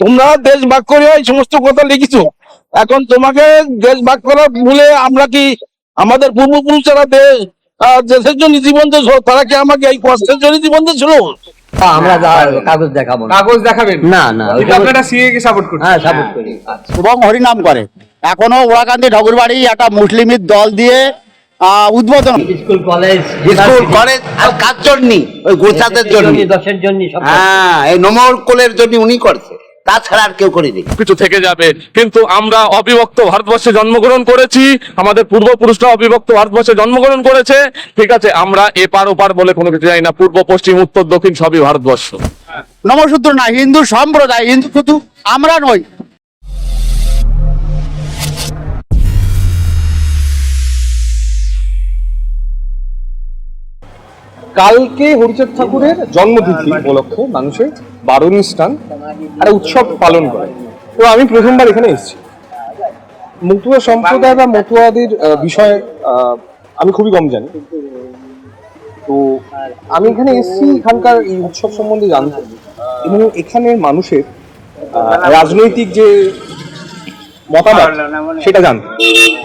তোমরা দেশ ভাগ করে এই সমস্ত কথা লিখেছো। এখন তোমাকে দেশ ভাগ করা ভুলে আমরা কি আমাদের পূর্বপুরুষেরা দেশ দেশের জন্য জীবন দিয়েছিল তারা কি আমাকে এই কষ্টের জন্য জীবন দিয়েছিল আমরা কাগজ দেখাবো কাগজ দেখাবেন না না। কিন্তু আপনারা সিএ কে সাপোর্ট হ্যাঁ সাপোর্ট করি। এবং হরিনাম করে। এখনও ওরাকান্দি ঠাকুরবাড়ি একটা মুসলিমের দল দিয়ে উদ্বোধন। স্কুল কলেজ স্কুল কলেজ আর কার জন্য? ওই গুরসাদের জন্য। দশের জন্য হ্যাঁ এই নমর কোলের জন্য উনি করছে। তাছাড়া আর কেউ করেনি। কিছু থেকে যাবে। কিন্তু আমরা অবিভক্ত ভারতবর্ষে জন্মগ্রহণ করেছি। আমাদের পূর্বপুরুষরা অবিভক্ত ভারতবর্ষে জন্মগ্রহণ করেছে। ঠিক আছে আমরা এপার ওপার বলে কোনো কিছু জানি না। পূর্ব পশ্চিম উত্তর দক্ষিণ সবই ভারতবর্ষ। নমসূত্র না হিন্দু সম্প্রদায় হিন্দু শুধু আমরা নই কালকে হরিচাঁদ ঠাকুরের জন্মতিথি উপলক্ষে মানুষের বারণী স্থান একটা উৎসব পালন করে। তো আমি প্রথমবার এখানে এসেছি। মতুয়া সম্প্রদায় বা মতুয়াদের বিষয়ে আমি খুবই কম জানি। তো আমি এখানে এসেছি এখানকার এই উৎসব সম্বন্ধে জানতে। এবং এখানের মানুষের রাজনৈতিক যে মতামত, সেটা জানতে।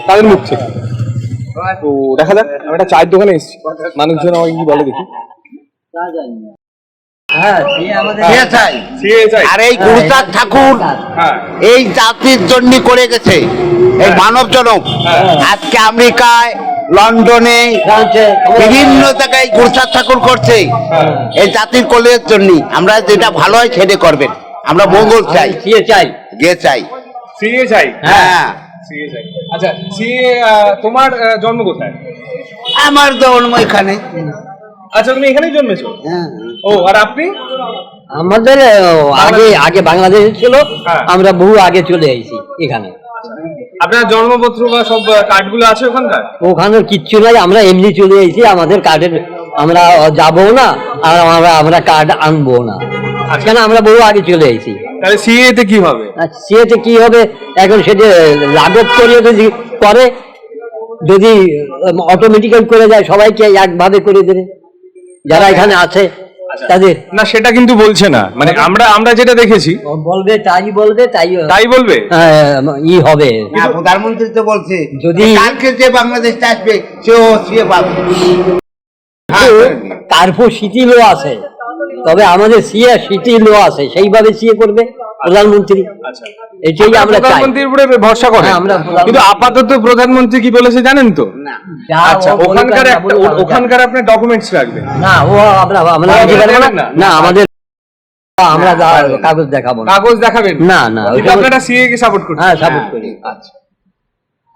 তাদের মুখ থেকে। তো দেখা যাক আমি একটা চায়ের দোকানে এসেছি। মানুষজন আমাকে কি বলে দেখি। হ্যাঁ সে আমাদের ঠিক আছে সিএ চাই। আর এই গুরুচাঁদ ঠাকুর হ্যাঁ। এই জাতির জন্য করে গেছে। এই মানব জনক আজকে আমেরিকায় লন্ডনে বিভিন্ন জায়গায় গুরুচাঁদ ঠাকুর করছে। এই জাতির কলের জন্য আমরা যেটা ভালো হয় সেটা করবেন। আমরা মঙ্গল চাই। চাই। গে চাই? চাই। হ্যাঁ। চাই। আচ্ছা সিএ তোমার জন্ম কোথায়? আমার জন্ম এখানে। আচ্ছা তুমি এখানেই জন্মেছো? হ্যাঁ। ও আর আপনি? আমাদের আগে আগে বাংলাদেশ ছিল হ্যাঁ। আমরা বহু আগে চলে এসেছি এখানে। আপনার জন্মপত্র বা সব কার্ডগুলো আছে ওখানকার? ওখানে কিচ্ছু নাই আমরা এমনি চলে এসেছি আমাদের কার্ডের আমরা যাব না আর আমরা আমরা কার্ড আনব না। কেন আমরা বহু আগে চলে এসেছি তাহলে সিএ তে কি হবে? আর সিএতে কি হবে? এখন সেটা লাগব করে যদি করে যদি অটোমেটিক্যাল করে যায় সবাইকে একভাবে করে দেবে। যারা এখানে আছে তাদের। না সেটা কিন্তু বলছে না। মানে আমরা আমরা যেটা দেখেছি। বলবে তাই বলবে তাই তাই বলবে? আহ, ই হবে। প্রধানমন্ত্রী তো বলছে যদি- কালকে যে বাংলাদেশটা আসবে সেও সিএ পাবে। তারপর শিথিলও আছে। তবে আমাদের সিএ শিথিলও আছে সেইভাবে সিএ করবে প্রধানমন্ত্রী। আচ্ছা। এটাই আমরা প্রধানমন্ত্রীর উপরে ভরসা করে হ্যাঁ, আমরা কিন্তু আপাতত প্রধানমন্ত্রী কি বলেছে জানেন তো? আচ্ছা ওখানকার একটা ওখানকার আপনার ডকুমেন্টস রাখবেন। না ও আমরা আমরা না। আমাদের আমরা কাগজ দেখাবো কাগজ দেখাবেন? না, না, আপনারা সিএ কে সাপোর্ট করছেন। হ্যাঁ সাপোর্ট করি। আচ্ছা।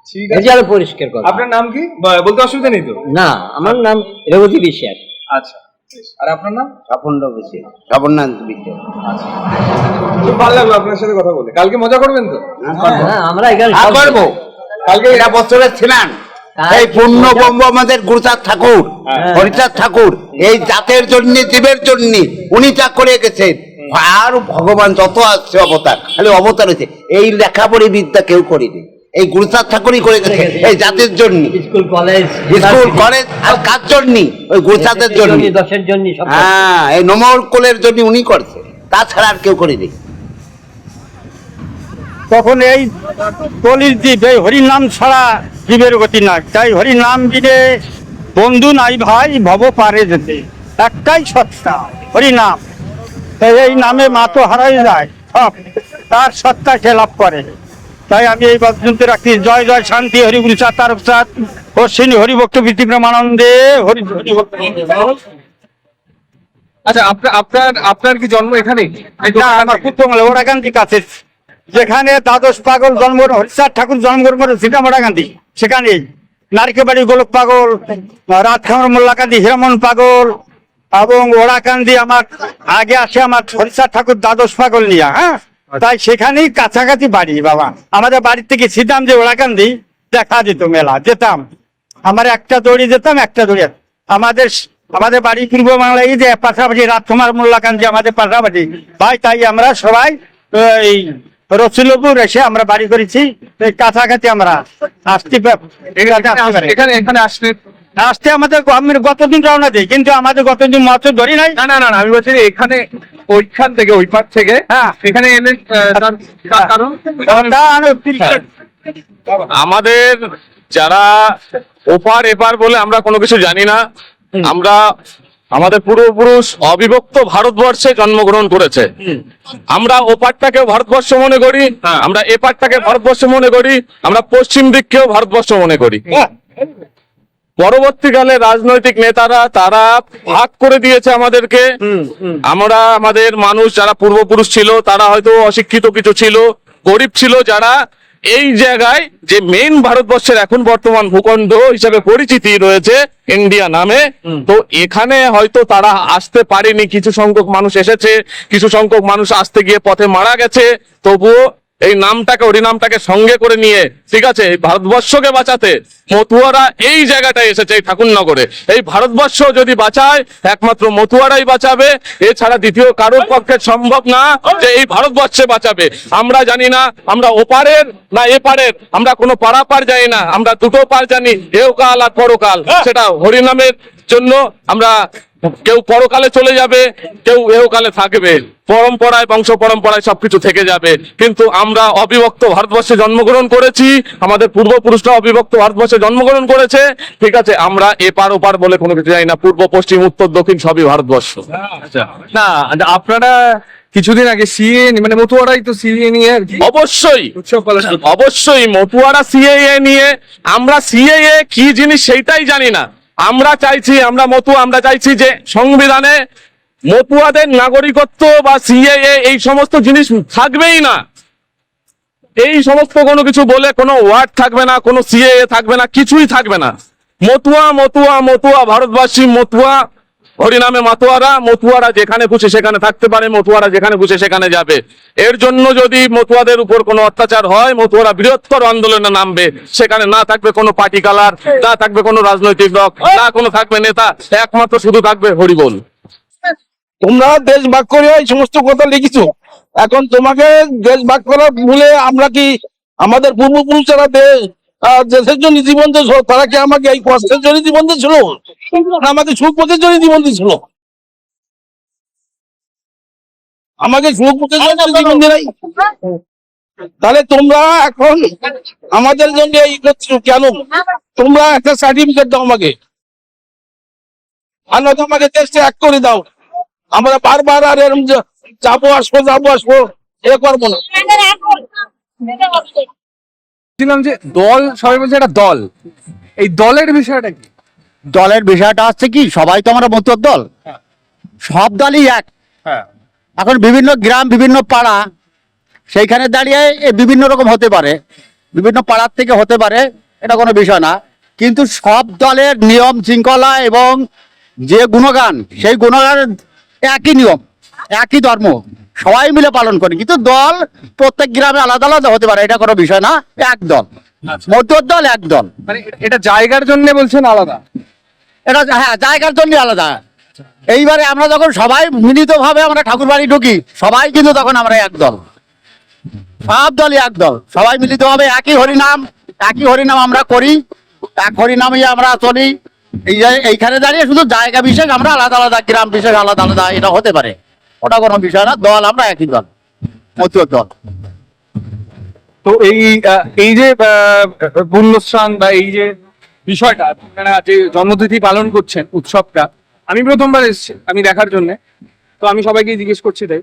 ঠিক আছে। পরিষ্কার কথা। আপনার নাম কি? বলতে অসুবিধা নেই তো? না আমার নাম রেবতী বিশ্বাস। আচ্ছা। আর আপনার নাম? বিদ্যা। খুব ভালো লাগল আপনার সাথে কথা বলে। কালকে মজা করবেন তো? হ্যাঁ আমরা এখানে আর করব। কালকে এটা বছরের ছিলেন এই পূর্ণ ব্রহ্ম আমাদের গুরুচাঁদ ঠাকুর হরিচাঁদ ঠাকুর এই জাতের জন্য জীবের জন্য উনি যা করে গেছেন। আর ভগবান যত আসছে অবতার খালি অবতার হয়েছে। এই লেখাপড়ি বিদ্যা কেউ করেনি। এই গুরুচাঁদ ঠাকুরই করে গেছে। এই জাতির জন্য। স্কুল কলেজ স্কুল কলেজ আর কার জন্য ওই গুরুচাঁদের জন্য দশের জন্য হ্যাঁ এই নমর কোলের জন্য উনি করছে। তাছাড়া আর কেউ করেনি। তখন এই কলির দ্বীপ এই হরিনাম ছাড়া জীবের গতি নাই। তাই হরিনাম দিলে বন্ধু নাই ভাই ভব পারে যেতে। একটাই সত্তা হরিনাম। তাই এই নামে মা তো হারাই যায়। সব তার সত্তা সে লাভ করে। তাই আমি এই পর্যন্ত রাখছি। জয় জয় শান্তি হরিগুল চাতার সাত অশ্বিনী হরিভক্ত বিতিক্রমানন্দে হরি হরিভক্ত। আচ্ছা আপনার আপনার আপনার কি জন্ম এখানেই না, আমার পুত্রমালা ওরাকান্দি কাছে। যেখানে দ্বাদশ পাগল জন্ম হরিচাঁদ ঠাকুর জন্মগ্রহণ করে সীতামরা গান্ধী। সেখানে নারকেবাড়ি গোলক পাগল রাত খামর মোল্লাকান্দি হিরমন পাগল এবং ওরাকান্দি আমার আগে আসে আমার হরিচাঁদ ঠাকুর দ্বাদশ পাগল নিয়ে হ্যাঁ? তাই সেখানেই কাছাকাছি বাড়ি বাবা। আমাদের বাড়ির থেকে ছিতাম যে ওরাকান্দি দেখা যেত মেলা। যেতাম। আমার একটা দড়ি যেতাম একটা দড়ি। আমাদের আমাদের বাড়ি পূর্ব বাংলায় যে পাশাপাশি রাজকুমার মোল্লাকান্দি আমাদের পাশাপাশি। ভাই তাই আমরা সবাই এই রসুলপুর এসে আমরা বাড়ি করেছি। কাছাকাছি আমরা আসতে আসতে এখানে এখানে আসলে আসতে আমাদের আমি গতদিন রওনা দিই কিন্তু আমাদের গতদিন মাত্র ধরি নাই। না না না, আমি বলছি এখানে ওইখান থেকে ওই পার থেকে। হ্যাঁ। এখানে তার তার কারণ আমাদের যারা ওপার এপার বলে আমরা কোনো কিছু জানি না আমরা আমাদের পূর্বপুরুষ অবিভক্ত ভারতবর্ষে জন্মগ্রহণ করেছে। আমরা ওপারটাকেও ভারতবর্ষ মনে করি আমরা এপারটাকে ভারতবর্ষ মনে করি আমরা পশ্চিম দিককেও ভারতবর্ষ মনে করি। পরবর্তীকালে রাজনৈতিক নেতারা তারা ভাগ করে দিয়েছে আমাদেরকে। আমরা আমাদের মানুষ যারা পূর্বপুরুষ ছিল তারা হয়তো অশিক্ষিত কিছু ছিল গরিব ছিল যারা এই জায়গায় যে মেইন ভারতবর্ষের এখন বর্তমান ভূখণ্ড হিসেবে পরিচিতি রয়েছে ইন্ডিয়া নামে। তো এখানে হয়তো তারা আসতে পারেনি কিছু সংখ্যক মানুষ এসেছে কিছু সংখ্যক মানুষ আসতে গিয়ে পথে মারা গেছে। তবুও এই নামটাকে হরিনামটাকে সঙ্গে করে নিয়ে ঠিক আছে এই ভারতবর্ষকে বাঁচাতে মতুয়ারা এই জায়গাটায় এসেছে এই ঠাকুরনগরে। এই ভারতবর্ষ যদি বাঁচায় একমাত্র মতুয়ারাই বাঁচাবে। এছাড়া দ্বিতীয় কারোর পক্ষে সম্ভব না যে এই ভারতবর্ষে বাঁচাবে। আমরা জানি না আমরা ওপারের না এপারের আমরা কোনো পাড়া পার জানি না আমরা দুটো পার জানি এও কাল আর পরকাল সেটা হরিনামের জন্য আমরা কেউ পরকালে চলে যাবে কেউ এওকালে থাকবে। পরম্পরায় বংশ পরম্পরায় সবকিছু থেকে যাবে। কিন্তু আমরা অবিভক্ত ভারতবর্ষে জন্মগ্রহণ করেছি আমাদের পূর্বপুরুষরা অবিভক্ত ভারতবর্ষে জন্মগ্রহণ করেছে ঠিক আছে আমরা এপার ওপার বলে কোনো কিছু জানি না পূর্ব পশ্চিম উত্তর দক্ষিণ সবই ভারতবর্ষ। না আপনারা কিছুদিন আগে সিএ মানে মতুয়ারাই তো সিএ নিয়ে অবশ্যই। অবশ্যই মতুয়ারা সিএএ নিয়ে আমরা সিএ কি জিনিস সেইটাই জানি না। আমরা চাইছি, আমরা মতু আমরা চাইছি যে সংবিধানে মতুয়াদের নাগরিকত্ব বা সিএএ এই সমস্ত জিনিস থাকবেই না। এই সমস্ত কোনো কিছু বলে কোনো ওয়ার্ড থাকবে না, কোনো সিএএ থাকবে না, কিছুই থাকবে না। মতুয়া মতুয়া মতুয়া, ভারতবাসী মতুয়া হরিনামে মাতুয়ারা, মতুয়ারা যেখানে খুশি সেখানে থাকতে পারে, মতুয়ারা যেখানে খুশি সেখানে যাবে। এর জন্য যদি মতুয়াদের উপর কোনো অত্যাচার হয়, মতুয়ারা বৃহত্তর আন্দোলনে নামবে। সেখানে না থাকবে কোনো পার্টি কালার, না থাকবে কোনো রাজনৈতিক দল, না কোনো থাকবে নেতা, একমাত্র শুধু থাকবে হরিবোল। তোমরা দেশ ভাগ করে এই সমস্ত কথা লিখেছো। এখন তোমাকে দেশ ভাগ করার ভুলে আমরা কি আমাদের পূর্বপুরুষেরা দেশ দেশের জন্য জীবন দিয়েছিল তারা কি আমাকে এই কষ্টের জন্য জীবন দিয়েছিল? না আমাকে সুখপথের জন্য জীবন দিয়েছিল। আমাকে সুখপথের জন্য জীবন দিয়ে তাহলে তোমরা এখন আমাদের জন্য এই করছ কেন? তোমরা একটা সার্টিফিকেট দাও আমাকে। আর নয়তো আমাকে দেশটা এক করে দাও। আমরা বারবার আর এরকম যে যাব আসব যাব আসব এ করব না। বলছিলাম যে দল সবাই বলছে এটা দল। এই দলের বিষয়টা কি? দলের বিষয়টা হচ্ছে কি সবাই তো আমরা মতুয়ার দল। সব দলই এক। হ্যাঁ। এখন বিভিন্ন গ্রাম বিভিন্ন পাড়া সেইখানে দাঁড়িয়ে বিভিন্ন রকম হতে পারে। বিভিন্ন পাড়ার থেকে হতে পারে এটা কোনো বিষয় না। কিন্তু সব দলের নিয়ম শৃঙ্খলা এবং যে গুণগান সেই গুণগান একই নিয়ম একই ধর্ম। সবাই মিলে পালন করি কিন্তু দল প্রত্যেক গ্রামে আলাদা আলাদা হতে পারে এটা কোনো বিষয় না এক দল। মতুয়ার দল এক দল। মানে এটা জায়গার জন্য বলছেন আলাদা? এটা হ্যাঁ জায়গার জন্য আলাদা। এইবারে আমরা যখন সবাই মিলিত ভাবে আমরা ঠাকুর বাড়ি ঢুকি সবাই কিন্তু তখন আমরা এক দল। সব দলই এক দল। সবাই মিলিত ভাবে একই হরিনাম একই হরিনাম আমরা করি এক হরিনামই আমরা চলি। এই এইখানে দাঁড়িয়ে শুধু জায়গা বিশেষ আমরা আলাদা আলাদা গ্রাম বিশেষ আলাদা আলাদা এটা হতে পারে। ওটা কোনো বিষয় না দল আমরা একই দল মতুয়ার দল। তো এই এই যে পুণ্যস্থান বা এই যে বিষয়টা আপনারা যে জন্মতিথি পালন করছেন উৎসবটা আমি প্রথমবার এসেছি আমি দেখার জন্য। তো আমি সবাইকে জিজ্ঞেস করছি তাই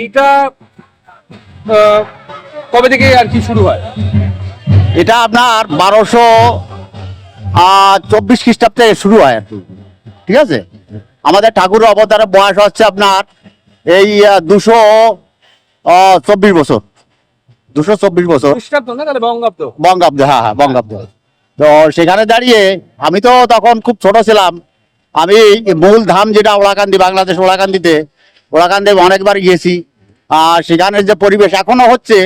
এইটা কবে থেকে আর কি শুরু হয়? এটা আপনার বারোশো চব্বিশ খ্রিস্টাব্দ থেকে শুরু হয় আর কি। ঠিক আছে? আমাদের ঠাকুর অবতারের বয়স হচ্ছে আপনার এই দুশো চব্বিশ বছর। দুশো চব্বিশ বছর। বঙ্গাব্দ? হ্যাঁ হ্যাঁ বঙ্গাব্দ। তো সেখানে দাঁড়িয়ে আমি তো তখন খুব ছোট ছিলাম। আমি মূল ধাম যেটা ওড়াকান্দি বাংলাদেশ ওড়াকান্দিতে ওড়াকান্দি অনেকবার গিয়েছি। আর সেখানের যে পরিবেশ এখনও হচ্ছে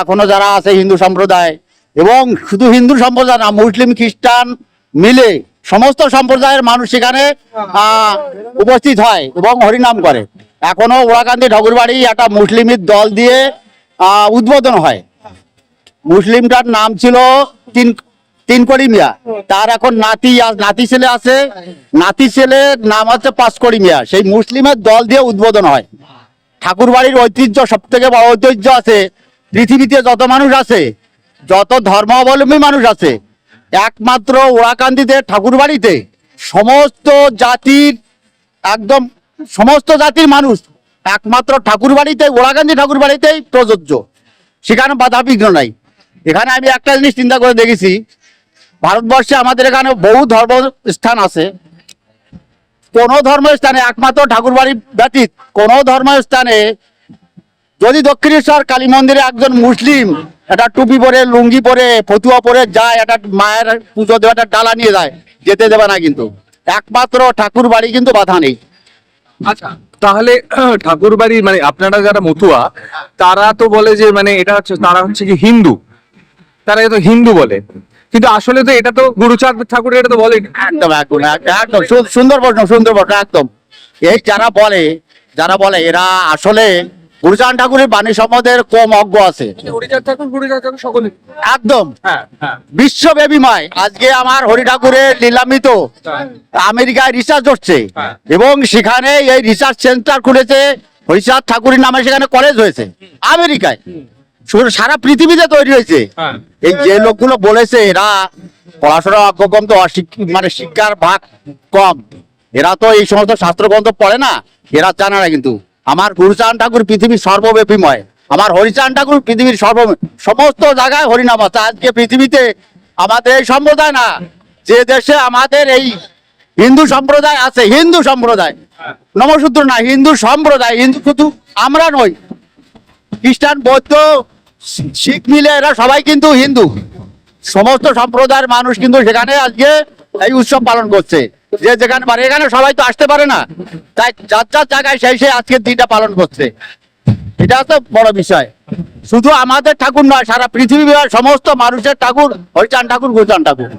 এখনও যারা আছে হিন্দু সম্প্রদায় এবং শুধু হিন্দু সম্প্রদায় না মুসলিম খ্রিস্টান মিলে সমস্ত সম্প্রদায়ের মানুষ সেখানে আহ, উপস্থিত হয় এবং হরিনাম করে। এখনও ওড়াকান্দি ঠাকুরবাড়ি একটা মুসলিমের দল দিয়ে উদ্বোধন হয়। মুসলিমটার নাম ছিল তিন তিন কোটি মিয়া। তার এখন নাতি নাতি ছেলে আছে। নাতি ছেলের নাম হচ্ছে পাঁচ কোটি মিয়া। সেই মুসলিমের দল দিয়ে উদ্বোধন হয়। ঠাকুর বাড়ির ঐতিহ্য সব থেকে বড় ঐতিহ্য আছে, পৃথিবীতে যত মানুষ আছে, যত ধর্মাবলম্বী মানুষ আছে, একমাত্র ওরাকান্দিতে ঠাকুর বাড়িতে সমস্ত জাতির একদম সমস্ত জাতির মানুষ একমাত্র ঠাকুর বাড়িতে ওরাকান্দি ঠাকুর বাড়িতেই প্রযোজ্য। সেখানে বাধা বিঘ্ন নাই। এখানে আমি একটা জিনিস চিন্তা করে দেখেছি, ভারতবর্ষে আমাদের এখানে বহু ধর্ম স্থান আছে। কোন ধর্মস্থানে একমাত্র ঠাকুর বাড়ি ব্যতীত কোন ধর্মস্থানে যদি দক্ষিণেশ্বর কালী মন্দিরে একজন মুসলিম একটা টুপি পরে, লুঙ্গি পরে, ফতুয়া পরে যায়, একটা মায়ের পুজো দেওয়া, একটা ডালা নিয়ে যায়, যেতে দেবে না কিন্তু। একমাত্র ঠাকুর বাড়ি কিন্তু বাধা নেই। আচ্ছা তাহলে ঠাকুর বাড়ি মানে আপনারা যারা মতুয়া, তারা তো বলে যে মানে এটা হচ্ছে, তারা হচ্ছে কি হিন্দু। তারা তো হিন্দু বলে। কিন্তু আসলে তো এটা তো গুরুচাঁদ ঠাকুর এটা তো বলে। একদম একদম এক- একদম। সুন্দর প্রশ্ন সুন্দর প্রশ্ন, একদম। এই যারা বলে যারা বলে, এরা আসলে গুরুচাঁদ ঠাকুরের বাণী সম্বন্ধে কম অজ্ঞ আছে। সকলে? একদম। হ্যাঁ হ্যাঁ। বিশ্বব্যাপীময়। আজকে আমার হরি ঠাকুরের লীলামিত আমেরিকায় রিসার্চ হচ্ছে হ্যাঁ। এবং সেখানে এই রিসার্চ সেন্টার খুলেছে হরিচাঁদ ঠাকুরের নামে সেখানে কলেজ হয়েছে আমেরিকায়। শুধু সারা পৃথিবীতে তৈরি হয়েছে। হ্যাঁ। এই যে লোকগুলো বলেছে এরা পড়াশোনা অজ্ঞ কম তো মানে শিক্ষার ভাগ কম। এরা তো এই সমস্ত শাস্ত্রগ্রন্থ পড়ে না এরা জানে না কিন্তু। আমার গুরুচাঁদ ঠাকুর পৃথিবীর সর্বব্যাপীময়। আমার হরিচাঁদ ঠাকুর পৃথিবীর সর্ব সমস্ত জায়গায় হরিনাম আছে। আজকে পৃথিবীতে আমাদের এই সম্প্রদায় না, যে দেশে আমাদের এই হিন্দু সম্প্রদায় আছে, হিন্দু সম্প্রদায়। নমসূত্র না, হিন্দু সম্প্রদায়, হিন্দু শুধু আমরা নই। খ্রিস্টান, বৌদ্ধ, শিখ মিলে এরা সবাই কিন্তু হিন্দু। সমস্ত সম্প্রদায়ের মানুষ কিন্তু সেখানে আজকে এই উৎসব পালন করছে। যে যেখানে পারে, এখানে সবাই তো আসতে পারে না। তাই যার যার জায়গায় সেই সেই আজকের দিনটা পালন করছে। এটা তো বড় বিষয়। শুধু আমাদের ঠাকুর নয়, সারা পৃথিবী সমস্ত মানুষের ঠাকুর হরিচান ঠাকুর গোচান ঠাকুর।